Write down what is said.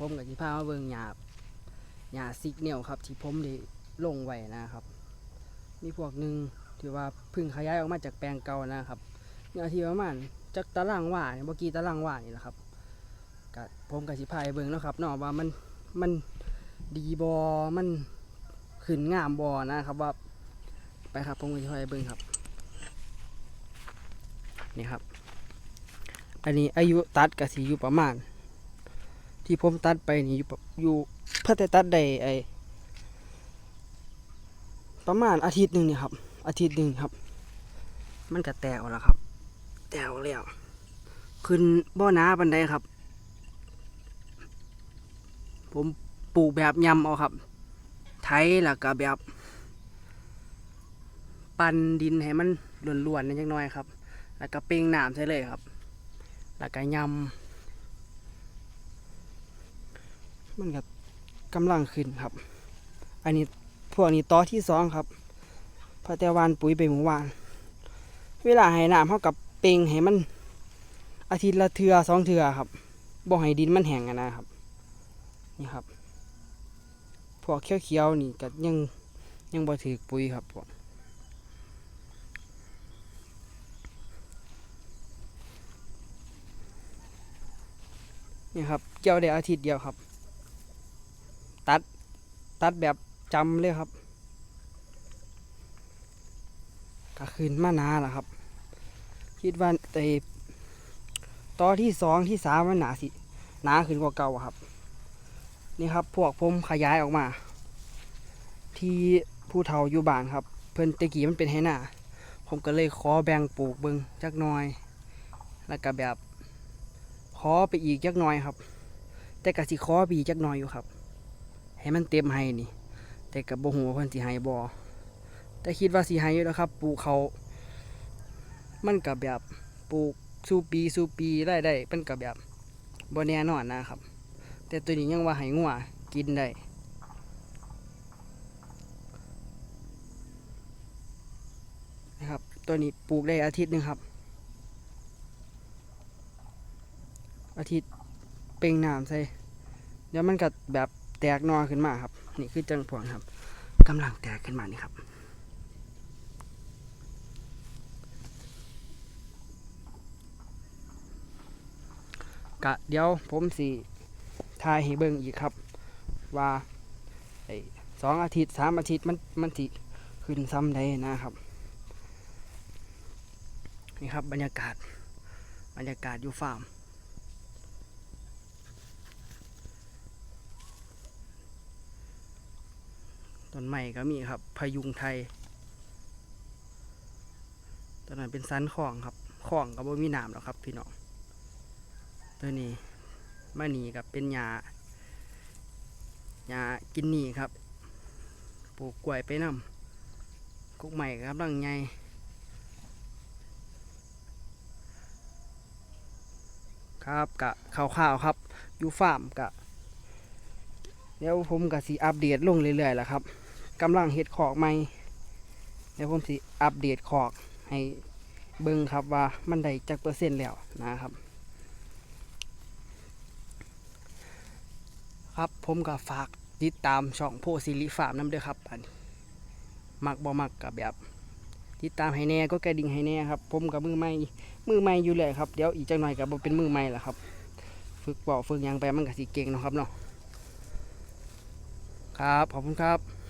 ผมกับที่พามาเบิงหยาบหยาซิกเนลครับ ที่ผมได้ลงไว้นะครับ มีพวกหนึ่งที่ว่าพึ่งขยายออกมาจากแปลงเก่านะครับเนื้อที่ประมาณจากตารางวาเนี่ยเมื่อกี้ตารางว่านี่แหละครับก็ผมกับสิพายเบิ่งเนาะครับนาะว่ามันมันดีบอมันขึ้นงามบอนะครับว่าไปครับผมกับสิพายเบิ่งครับนี่ครับ อันนี้อายุตัดกับสีอยู่ประมาณ ที่ผมตัดไปนี่อยู่อยู่เพื่อแต่ตัดได้ไอประมาณอาทิตย์หนึ่งเนี่ยครับ อาทิตย์หนึ่งครับ มันก็แตกแล้วครับ แตกแล้วขึ้นบ่อน้าบันไดครับ ผมปลูกแบบยำเอาครับ ไถแล้วก็แบบ ปั่นดินให้มันล้วนๆนิดจักหน่อยครับ แล้วก็เป่งน้ำใส่เลยครับ แล้วก็ยำ มันกับกำลังขึ้นครับ อันนี้พวกนี้ต่อที่สองครับพอแต่วานปุ๋ยไปหมู่วาน เวลาให้น้ำเขากับเป่งให้มัน อาทิตย์ละเทือสองเทือครับบ่ให้ดินมันแห้งนะครับ นี่ครับ พวกเขียวๆนี่ก็ยังยังบ่ถือปุ๋ยครับพวกนี่ครับเกี่ยวได้อาทิตย์เดียวครับ ตัดแบบจำเลยครับก็คืนมานาแหละครับ คิดว่าไอ้ต่อที่สองที่สามมันหนาสิหนาขึ้นกว่าเก่าครับ นี่ครับพวกผมขยายออกมา ที่ผู้เฒ่าอยู่บ้านครับ เพิ่นตะกี้มันเป็นไหหนาผมก็เลยขอแบ่งปลูกเบิงจักหน่อย แล้วก็แบบขอไปอีกจักหน่อยครับ แต่กะสิขอไปอีกจักหน่อยอยู่ครับ ให้มันเต็มให้นี่ แต่กับบ่ฮู้ว่าเพิ่นสิให้บ่แต่คิดว่าสิให้อยู่แล้วครับ ปลูกเขามันกับแบบปลูกสู่ปีสู่ปีได้ได้เป็นกับแบบบ่แน่นอนนะครับ แต่ตัวนี้ยังว่าให้งัวกินได้นะครับ ตัวนี้ปลูกได้อาทิตย์หนึงครับ อาทิตย์เป่งน้ำใส่เดี๋ยวมันก็แบบ แตกหนอขึ้นมาครับ นี่คือจังพวงครับกำลังแตกขึ้นมานี่ครับ กะเดี๋ยวผมสิทายให้เบิ่งอีกครับ ว่าไอ้สองอาทิตย์สามอาทิตย์มันมันสิขึ้นซ้ำได้นะครับนี่ครับบรรยากาศบรรยากาศอยู่ฟาร์ม ต้นใหม่ก็มีครับ พยุงไทยต้นนั้นเป็นสันของครับของก็บ่มีน้ำหรอกครับพี่น้องตัวนี้มานีกับเป็นหญ้าหญ้ากินนี่ครับ ปลูกกล้วยไปนำกุกใหม่กำลังใหญ่ครับกะข่าวๆครับอยู่ฟาร์มกะเดี๋ยวผมก็สิอัปเดตลงเรื่อยๆแหละครับ กำลังเฮ็ดขอกใหม่ เดี๋ยวผมสิอัปเดตขอกให้เบิ่งครับว่ามันได้จักเปอร์เซ็นต์แล้วนะครับ ครับผมก็ฝากติดตามช่องโพสิริฟาร์มน้ำเด้อครับอันมักบ่มักกับแบบ ติดตามให้แน่ก็กระดิ่งให้แน่ครับ ผมกับมือใหม่มือใหม่อยู่เลยครับเดี๋ยวอีกจังหน่อยก็บ่เป็นมือใหม่ละครับ ฝึกบอกฝึกยังไปมันก็สิเก่งเนาะครับเนาะครับขอบคุณครับ